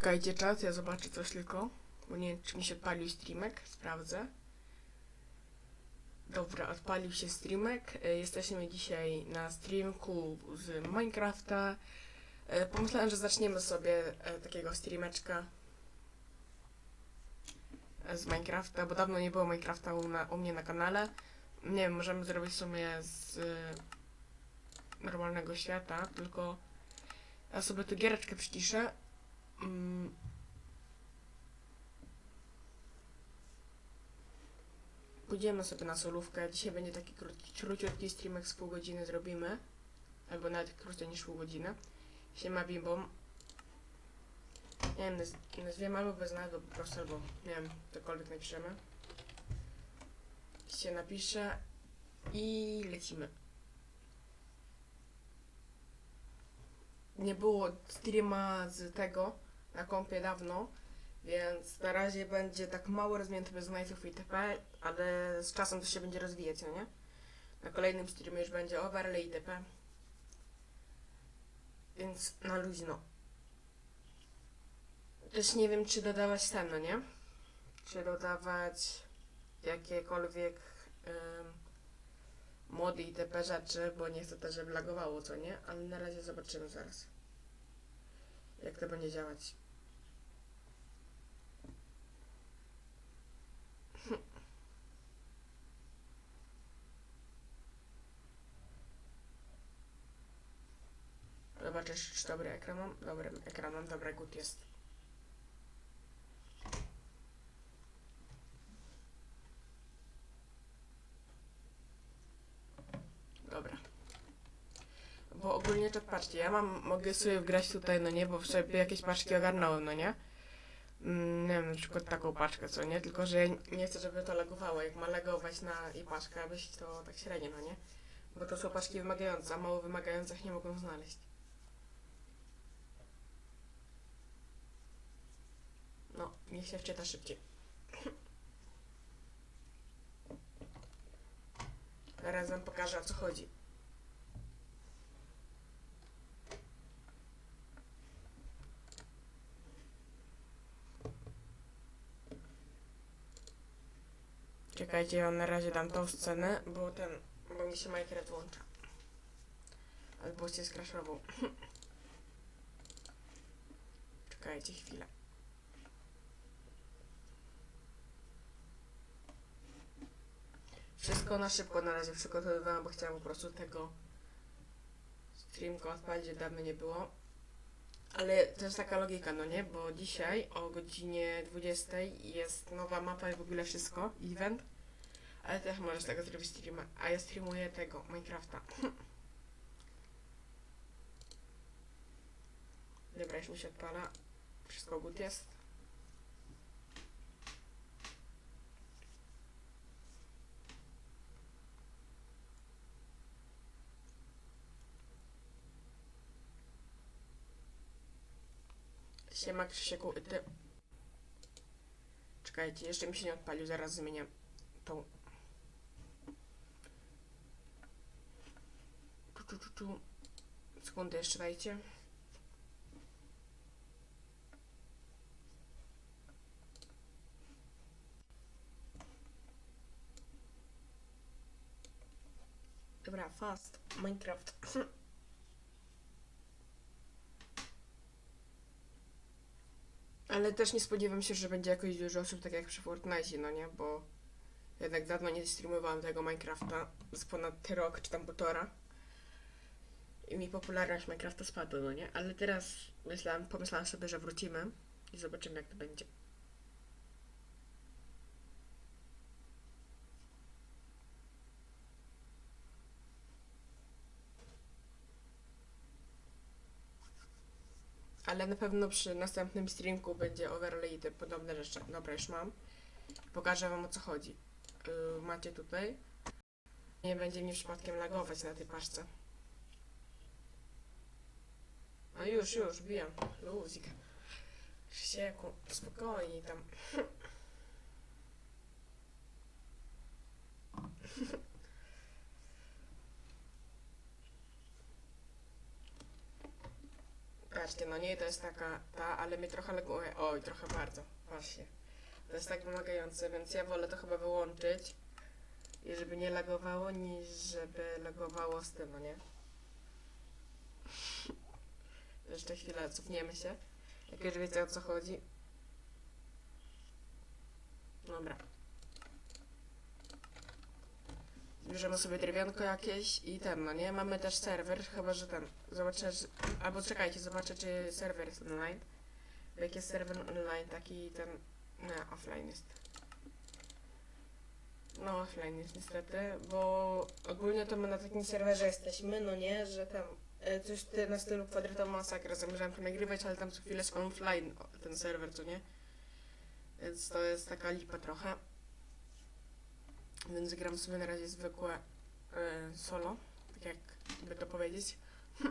Czekajcie czas, ja zobaczę coś tylko. Bo nie wiem, czy mi się odpalił streamek. Sprawdzę. Dobra, odpalił się streamek. E, Jesteśmy dzisiaj na streamku z Minecrafta. E, Pomyślałem, że zaczniemy sobie e, takiego streameczka z Minecrafta, bo dawno nie było Minecrafta u, na, u mnie na kanale. Nie wiem, możemy zrobić w sumie z normalnego świata, tylko ja sobie tu giereczkę przyciszę. Mm. Pójdziemy sobie na solówkę. Dzisiaj będzie taki krótki, króciutki streamek z pół godziny zrobimy. Albo nawet krócej niż pół godziny. Siema Bimbo. Nie wiem, naz- nazwiemy albo bez nazwy po prostu, albo nie wiem, cokolwiek napiszemy. Się napisze i lecimy. Nie było streama z tego na kompie dawno, więc na razie będzie tak mało rozwinięty bez knightów itp., ale z czasem to się będzie rozwijać, no nie? Na kolejnym streamie już będzie overlay itp. Więc na luźno. Też nie wiem, czy dodawać ten, no nie? Czy dodawać jakiekolwiek ym, mody itp. rzeczy, bo nie chcę też, żeby lagowało, co nie? Ale na razie zobaczymy zaraz. Jak to będzie działać. Zobaczysz, czy dobry ekran mam? Dobry ekran mam, dobra, gut jest. Dobra. Bo ogólnie to patrzcie, ja mam, mogę sobie wgrać tutaj, no nie, bo sobie jakieś paczki ogarnąłem, no nie? Mm, nie wiem, na przykład taką paczkę, co nie? Tylko, że ja nie chcę, żeby to lagowało. Jak ma lagować na i paczka być, to tak średnio, no nie? Bo to są paczki wymagające, a mało wymagających nie mogą znaleźć. No, niech się wczyta szybciej. Wam pokażę o co chodzi. Czekajcie, ja na razie dam tą scenę, bo ten, bo mi się Minecraft włącza. Albo się skraszował. Czekajcie chwilę. Wszystko na szybko na razie przygotowywałam, bo chciałam po prostu tego streamka odpalić, dawno nie było. Ale to jest taka logika, no nie? Bo dzisiaj o godzinie 20 jest nowa mapa i w ogóle wszystko, event. Ale też możesz tego zrobić streama. A ja streamuję tego, Minecrafta. Dobra, już mi się odpala. Wszystko good jest. Siema Krzysiek, ty... Czekajcie, jeszcze mi się nie odpalił, zaraz zmieniam tą... Tu, tu, tu, tu. Sekundę jeszcze dajcie. Dobra, fast. Minecraft. Ale też nie spodziewam się, że będzie jakoś dużo osób tak jak przy Fortnite, no nie? Bo jednak dawno nie streamowałam tego Minecrafta z ponad rok czy tam półtora. I mi popularność Minecrafta spadła, no nie? Ale teraz myślałam, pomyślałam sobie, że wrócimy i zobaczymy jak to będzie. Ale na pewno przy następnym streamku będzie overlay i te podobne rzeczy. Dobra, już mam. Pokażę wam o co chodzi. Yy, macie tutaj. Nie będzie mnie przypadkiem lagować na tej paczce. No już, już, bijam. Luzik. Sieku, spokojnie tam. patrzcie, no nie, to jest taka ta, ale mnie trochę laguje. Oj, trochę bardzo, patrzcie. To jest tak wymagające, więc ja wolę to chyba wyłączyć. I żeby nie lagowało, niż żeby lagowało z tym, no nie? Jeszcze chwilę, cofniemy się. Jak już wiecie o co chodzi. Dobra. Bierzemy sobie drewienko jakieś i ten, no nie? Mamy też serwer, chyba że ten. Zobaczę, albo czekajcie, zobaczę czy serwer jest online. Jak jest serwer online, taki ten... Nie, offline jest. No, offline jest niestety, bo ogólnie to my na takim serwerze jesteśmy, no nie, że tam e, coś ty na stylu kwadratowa masakra, zamierzałem to nagrywać, ale tam co chwilę jest offline ten serwer, co nie? Więc to jest taka lipa trochę. Więc gram sobie na razie zwykłe e, solo, tak jak by to powiedzieć.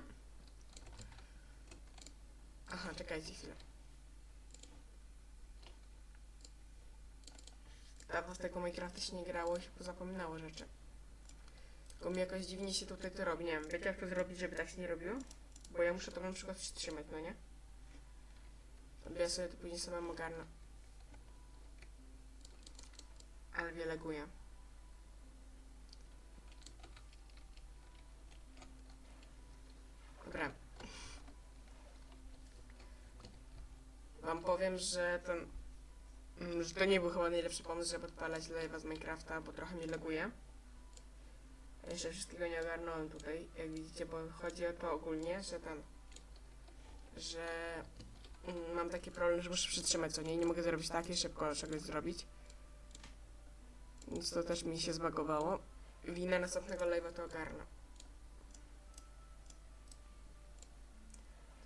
Aha, czekajcie chwilę. Dawno w tego Minecrafta się nie grało i się pozapominało rzeczy. Tylko mi jakoś dziwnie się tutaj to robi. Nie wiem, wiecie jak to zrobić, żeby tak się nie robiło? Bo ja muszę to na przykład przytrzymać, no nie? Sobie ja sobie to później samemu ogarnę. Ale wieleguję. Dobra. Wam powiem, że ten... mm, że to nie był chyba najlepszy pomysł, żeby odpalać live'a z Minecrafta, bo trochę mnie laguje. Ja Jeszcze wszystkiego nie ogarnąłem tutaj, jak widzicie, bo chodzi o to ogólnie, że ten... że... mm, mam taki problem, że muszę przytrzymać co nie, nie mogę zrobić tak i szybko czegoś zrobić. Więc to też mi się zbagowało. Winę następnego live'a to ogarnę.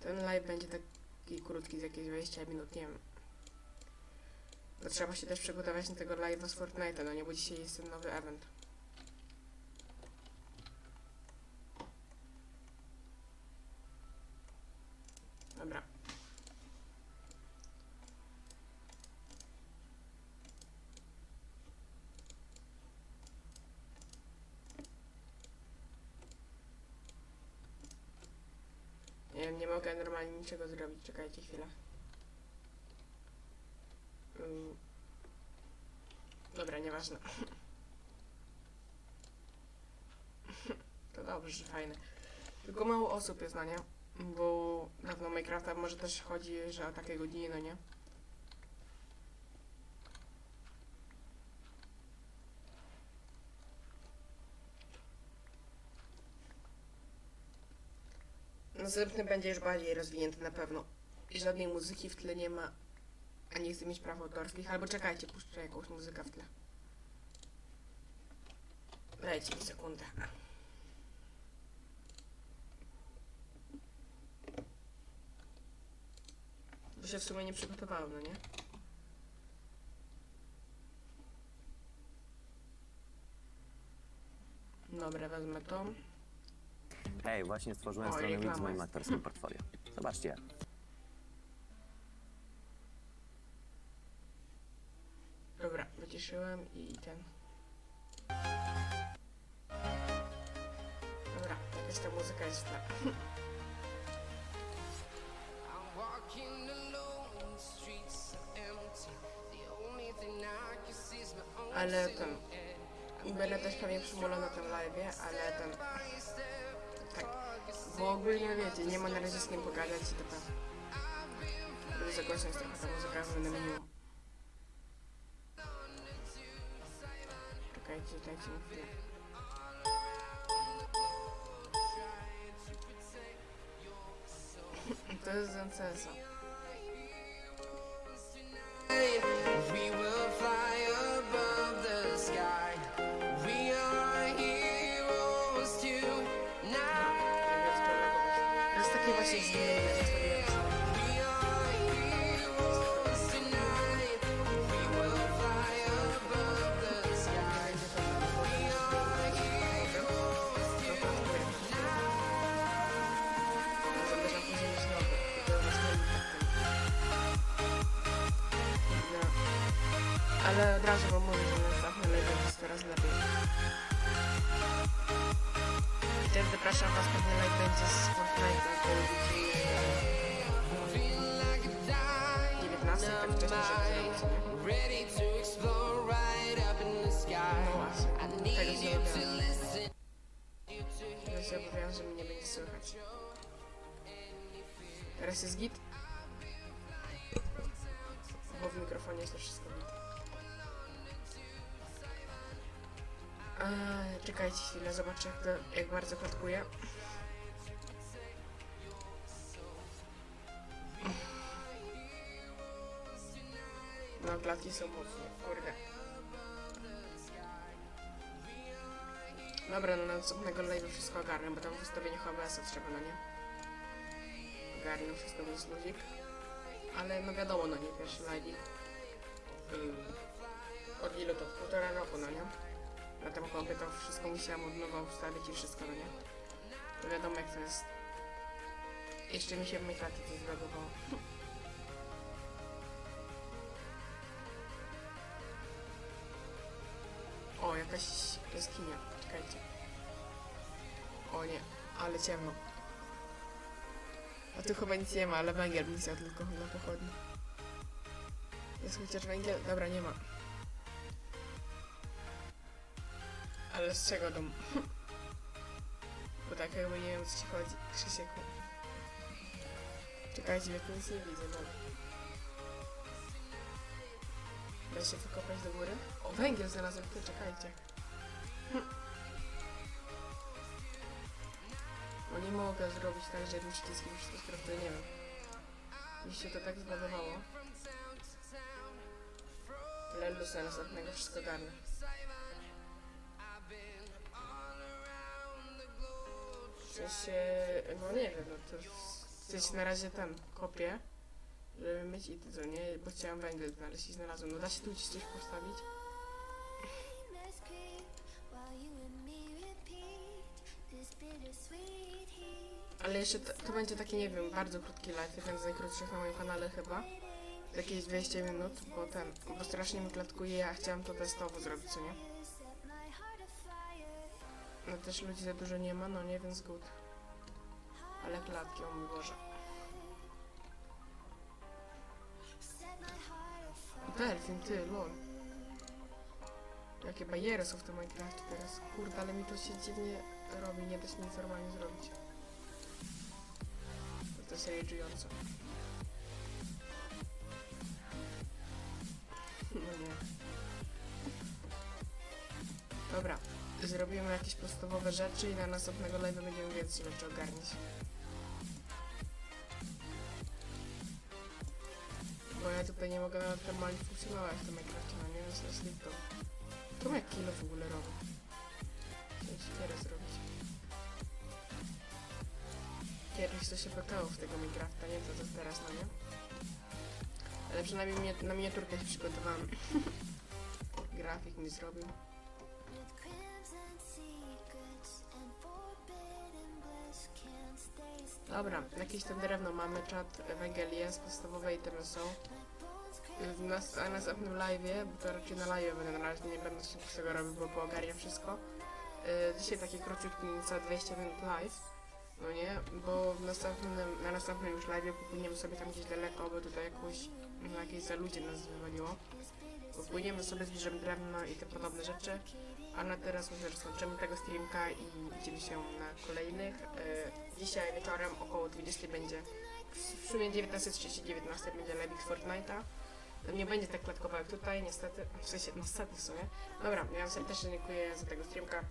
Ten live będzie taki krótki, z jakieś 20 minut, nie wiem. Bo trzeba się też przygotować na tego live'a z Fortnite'a, no nie, bo dzisiaj jest ten nowy event. Dobra. Nie nie mogę normalnie niczego zrobić. Czekajcie chwilę. Ym. Dobra, nieważne. To dobrze, fajne. Tylko mało osób jest, no nie? Bo dawno Minecrafta może też chodzi, że o takie godziny, no nie? Następny będzie już bardziej rozwinięty na pewno. I żadnej muzyki w tle nie ma. A nie chcę mieć praw autorskich. Albo czekajcie, puszczę jakąś muzykę w tle. Dajcie mi sekundę. Bo się w sumie nie przygotowałem, no nie? Dobra, wezmę to. Hej, właśnie stworzyłem O, stronę Wix z reklama moim jest. aktorskim portfolio. Zobaczcie. Dobra, wyciszyłem i ten. Dobra, jakaś ta muzyka jest w tle. I'm walking alone, the streets are empty. The only thing I can see is my own Ale ten. silhouette. Będę też pewnie przymulał na tym live, ale ten. Z kim pogadać i to pewnie. Żeby za głośno jest trochę ta muzyka, że będę miło. Czekajcie, dajcie mi chwilę. To jest z NCS-a. Ale od razu wam mówię, że następny live jest coraz lepiej. Też zapraszam was, pewnie będzie z Fortnite'a, to wcześniej, right up in the sky. No właśnie, tego się obawiam. listen. Ja się obawiam, że mnie nie będzie słychać. Teraz jest git? Bo w mikrofonie jest to wszystko git. Eee, czekajcie chwilę, zobaczę jak, to, jak bardzo klatkuje. No, klatki są mocne, kurde. Dobra, no na następnego live'u wszystko ogarnę, bo tam w ustawieniu HBS-a trzeba, no nie? Ogarnę wszystko, jest luzik. Ale no wiadomo, no nie, pierwszy live'ik. Ym, od ilu to? Półtora roku, no nie? Na tym kompie to wszystko musiałam od nowa ustawić i wszystko, no nie? To wiadomo jak to jest. Jeszcze mi się w Minecrafcie coś zbagowało. O, jakaś jaskinia. Czekajcie. O nie, ale ciemno. A tu chyba nic nie ma, ale węgiel chciał tylko na pochodni. Jest chociaż węgiel? Dobra, nie ma. Ale z czego dom? Bo tak jakby nie wiem o co ci chodzi. Krzysiek. Czekajcie, ja tu nic nie widzę, no. Da się wykopać do góry? O, węgiel znalazłem, ty czekajcie. No nie mogę zrobić tak, że jednym przyciskiem wszystko skraftuję, nie wiem. Mi się to tak zbagowało. Ale luz na następnego wszystko garnę. W sensie, no nie wiem, no to w sensie na razie ten kopię, żeby mieć i to nie, bo chciałam węgiel znaleźć i znalazłem. No da się tu gdzieś coś postawić? Ale jeszcze to, to będzie taki, nie wiem, bardzo krótki live, jeden z najkrótszych na moim kanale chyba. Jakieś 200 minut, bo ten, bo strasznie mi klatkuje, ja chciałam to testowo zrobić, co nie? Też ludzi za dużo nie ma, no nie, więc good. Ale klatki, o mój Boże. Delfin, ty, lol. Jakie bariery są w tym Minecrafcie teraz. Kurde, ale mi to się dziwnie robi, nie da się nic normalnie zrobić. To jest rage'ujące. No nie. Dobra, zrobimy jakieś podstawowe rzeczy i na następnego live będziemy więcej rzeczy ogarniać. Bo ja tutaj nie mogę nawet normalnie funkcjonować w tym Minecrafcie, no nie wiem, co jest lipto. To jak kilo w ogóle robię? Chciałem siekierę zrobić. Kiedyś to się pekało w tego Minecrafta, nie to co teraz, no nie? Ale przynajmniej mnie, na miniaturkę się przygotowałem. Grafik mi zrobił. Dobra, jakieś tam drewno mamy, czat, węgiel jest, podstawowe itemy są. Nas, a następnym live'ie, bo to raczej na live będę na razie, nie będę się z tego robił, bo poogarniam wszystko. Yy, dzisiaj taki króciutki, nieco 20 minut live, no nie, bo w następnym, na następnym już live'ie popłyniemy sobie tam gdzieś daleko, bo tutaj jakąś, no, jakieś zaludzie nas wywaliło. Popłyniemy sobie, zbierzemy drewno i te podobne rzeczy. A na teraz myślę, że skończymy tego streamka i widzimy się na kolejnych. Yy, dzisiaj wieczorem około 20 będzie, w sumie 19.30, 19 będzie live z Fortnite'a. No nie będzie tak klatkowo jak tutaj, niestety, w sensie, no niestety w sumie. Dobra, ja serdecznie dziękuję za tego streamka.